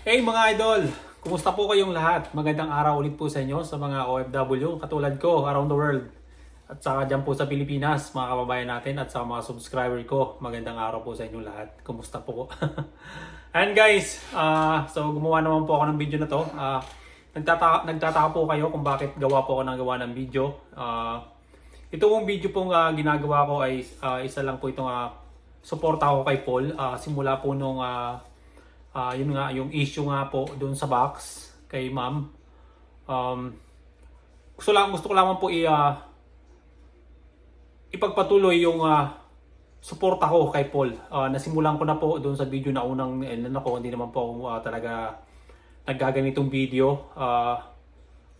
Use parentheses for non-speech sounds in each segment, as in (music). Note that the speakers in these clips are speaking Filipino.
Hey mga idol! Kumusta po kayong lahat? Magandang araw ulit po sa inyo sa mga OFW katulad ko around the world. At saka dyan po sa Pilipinas, mga kababayan natin at sa mga subscriber ko. Magandang araw po sa inyo lahat. Kumusta po? (laughs) And guys, ah, so gumawa naman po ako ng video na to. Ah, nagtataka, nagtataka po kayo kung bakit gawa po ako ng gawa ng video. Ah, ito pong video pong ah, ginagawa ko ay ah, isa lang po itong uh, suporta ko kay Paul. Ah, simula po nung ah, Ah, yun nga, yung issue nga po doon sa box kay ma'am. Um, gusto lang, gusto ko lamang po i, ah, ipagpatuloy yung ah, suporta ko kay Paul. Ah, nasimulan ko na po doon sa video na unang ilan ako, hindi naman po ako ah, talaga naggaganitong video. Ah,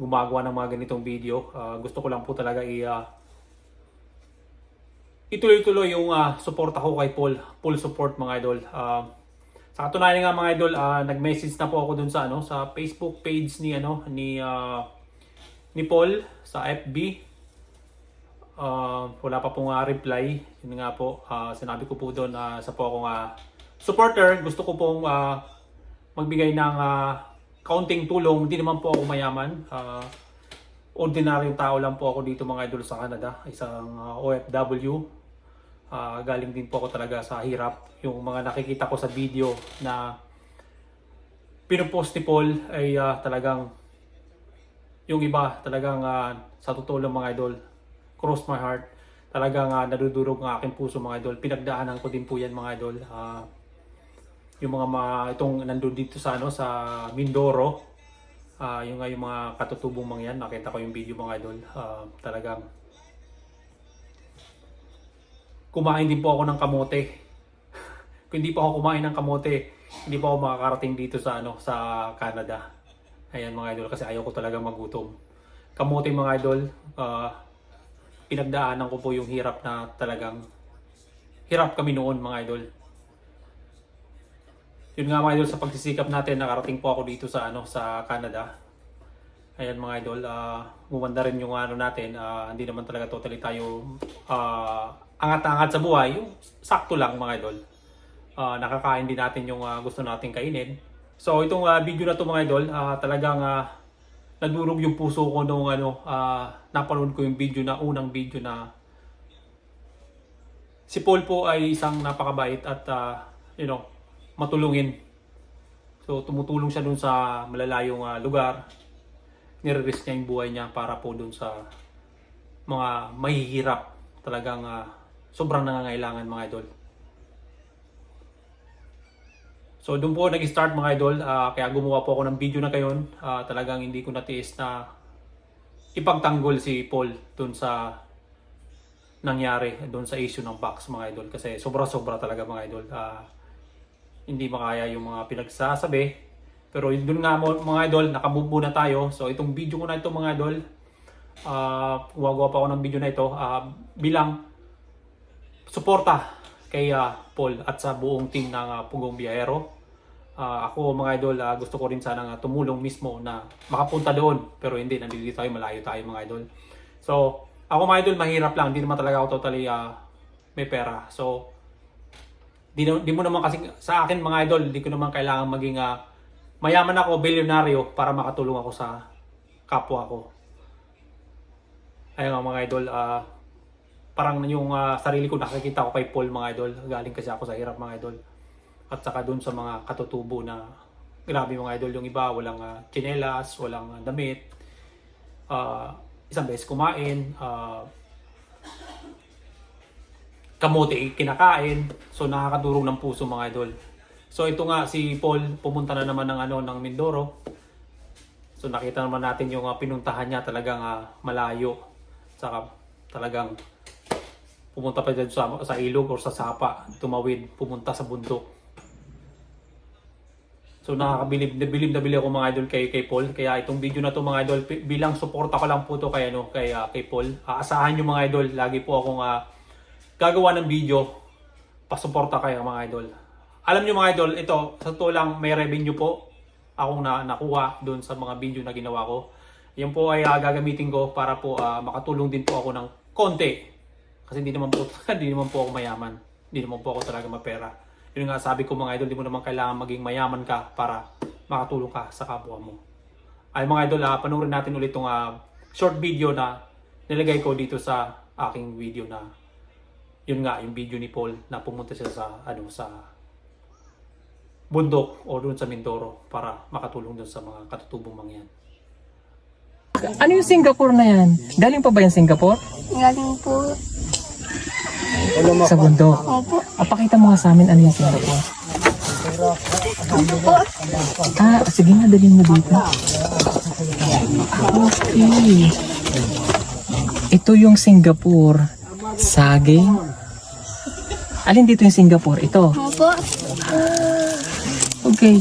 gumagawa ng mga ganitong video. Ah, gusto ko lang po talaga i ah, ituloy-tuloy yung ah, suporta ko kay Paul. Full support mga idol. Ah, sa katunayan nga mga idol, ah, nag-message na po ako dun sa ano sa Facebook page ni ano ni ah, ni Paul sa FB. Ah, wala pa pong ah, reply. Yun nga po, ah, sinabi ko po doon ah, sa po akong ah, supporter, gusto ko pong ah, magbigay ng ah, kaunting tulong. Hindi naman po ako mayaman. Ah, ordinaryong tao lang po ako dito mga idol sa Canada, isang ah, OFW. Ah, galing din po ako talaga sa hirap. Yung mga nakikita ko sa video na pinupost ni Paul ay ah, talagang yung iba talagang ah, sa totoo lang mga idol cross my heart. Talagang uh, nadudurog ang aking puso mga idol. Pinagdaanan ko din po yan mga idol. Ah, yung mga ma, itong nandun dito sa ano sa Mindoro. Ah yung nga yung mga katutubong mga yan nakita ko yung video mga idol. Ah, talagang kumain din po ako ng kamote. (laughs) Kung hindi po ako kumain ng kamote, hindi po ako makakarating dito sa ano sa Canada. Ayan mga idol kasi ayaw ko talaga magutom. Kamote mga idol, ah, pinagdaanan ko po yung hirap na talagang hirap kami noon mga idol. Yun nga mga idol sa pagsisikap natin nakarating po ako dito sa ano sa Canada. Ayan mga idol, ah gumanda rin yung ano natin, ah, hindi naman talaga totally tayo ah, angat-angat sa buhay, yung sakto lang mga idol. Ah, nakakain din natin yung ah, gusto nating kainin. So itong ah, video na to mga idol, ah, talagang ah, nadurog yung puso ko nung ano, ah, napanood ko yung video na unang video na si Paul po ay isang napakabait at ah, you know, matulungin. So tumutulong siya dun sa malalayong ah, lugar. Nire-risk niya yung buhay niya para po dun sa mga mahihirap. Talagang ah, sobrang nangangailangan mga idol. So doon po nag-start mga idol, Ah, kaya gumawa po ako ng video na kayon. Ah, talagang hindi ko natiis na ipagtanggol si Paul doon sa nangyari doon sa issue ng box mga idol kasi sobra-sobra talaga mga idol. Ah, hindi makaya yung mga pinagsasabi. Pero yun doon nga mga idol, nakamove na tayo. So itong video ko na ito mga idol, ah gumagawa pa ako ng video na ito ah, bilang suporta kay ah, Paul at sa buong team ng ah, Pugong Biyahero. Ah, ako mga idol, ah, gusto ko rin sana tumulong mismo na makapunta doon. Pero hindi, nandito tayo, malayo tayo mga idol. So, ako mga idol, mahirap lang. Hindi naman talaga ako totally ah, may pera. So, di, di mo naman kasi sa akin mga idol, di ko naman kailangan maging ah, mayaman ako, bilyonaryo para makatulong ako sa kapwa ko. Ayun mga idol, ah, parang yung ah, sarili ko nakikita ko kay Paul mga idol. Galing kasi ako sa hirap mga idol. At saka dun sa mga katutubo na grabe mga idol yung iba, walang uh, chinelas, walang ah, damit. Ah, isang beses kumain, ah, kamote kinakain. So nakakadurog ng puso mga idol. So ito nga si Paul pumunta na naman ng ano ng Mindoro. So nakita naman natin yung ah, pinuntahan niya talagang ah, malayo. Saka talagang pumunta pa dyan sa, sa ilog or sa sapa, tumawid, pumunta sa bundok. So nakakabilib, nabilib na bilib ako mga idol kay, kay Paul. Kaya itong video na to mga idol, bilang suporta ko lang po to kay, ano, kay, ah, kay Paul. Aasahan nyo mga idol, lagi po akong ah, gagawa ng video, pasuporta kayo mga idol. Alam nyo mga idol, ito, sa totoo lang may revenue po akong na, nakuha doon sa mga video na ginawa ko. Yan po ay ah, gagamitin ko para po ah, makatulong din po ako ng konti. Kasi hindi naman po, (laughs) hindi naman po ako mayaman. Hindi naman po ako talaga mapera. Yun nga sabi ko mga idol, di mo naman kailangan maging mayaman ka para makatulong ka sa kapwa mo. Ay mga idol, ah, panoorin natin ulit itong ah, short video na nilagay ko dito sa aking video na yun nga, yung video ni Paul na pumunta siya sa ano sa bundok o doon sa Mindoro para makatulong doon sa mga katutubong mga yan. Ano yung Singapore na yan? Galing pa ba yan Singapore? Galing po. Sa bundok. Opo. Ah, pakita mo nga sa amin ano yung Singapore. Ah, sige nga, dalhin mo dito. Okay. Ito yung Singapore. Saging. Alin dito yung Singapore? Ito. Opo. Okay.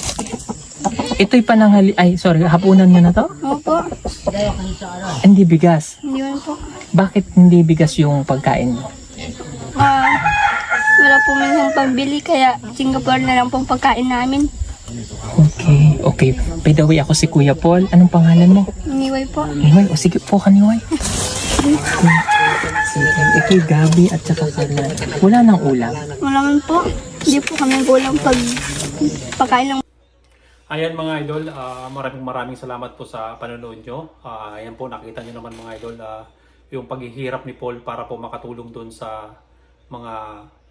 Ito'y pananghali... Ay, sorry. Hapunan mo na to? Opo. Hindi bigas. Hindi po. Bakit hindi bigas yung pagkain mo? Ah, wala po minsan pambili kaya Singapore na lang pong pagkain namin. Okay, okay. By the way, ako si Kuya Paul. Anong pangalan mo? Iniway po. Niway, o sige po ka Niway. Sige, ito'y gabi at saka karne. Wala nang ulam. Wala man po. Hindi po kami gulang pag pagkain ng Ayan mga idol, ah, maraming maraming salamat po sa panonood nyo. Ah, ayan po, nakita nyo naman mga idol, ah, yung paghihirap ni Paul para po makatulong doon sa mga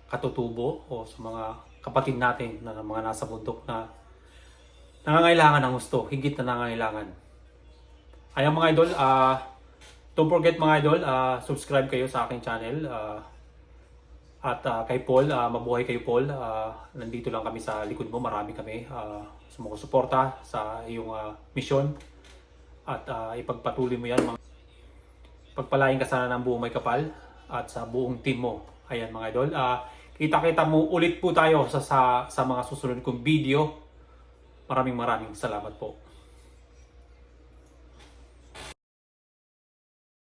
katutubo o sa mga kapatid natin na mga nasa bundok na nangangailangan ng gusto, higit na nangangailangan. Ayan mga idol, ah, don't forget mga idol, ah, subscribe kayo sa aking channel. ah, at ah, kay Paul, ah, mabuhay kayo Paul. Ah, nandito lang kami sa likod mo, marami kami. Uh, sumusuporta sa iyong ah, misyon. At ah, ipagpatuloy mo yan. Pagpalain ka sana ng buong may kapal at sa buong team mo. Ayan mga idol. Ah, kita-kita mo ulit po tayo sa, sa, sa mga susunod kong video. Maraming maraming salamat po.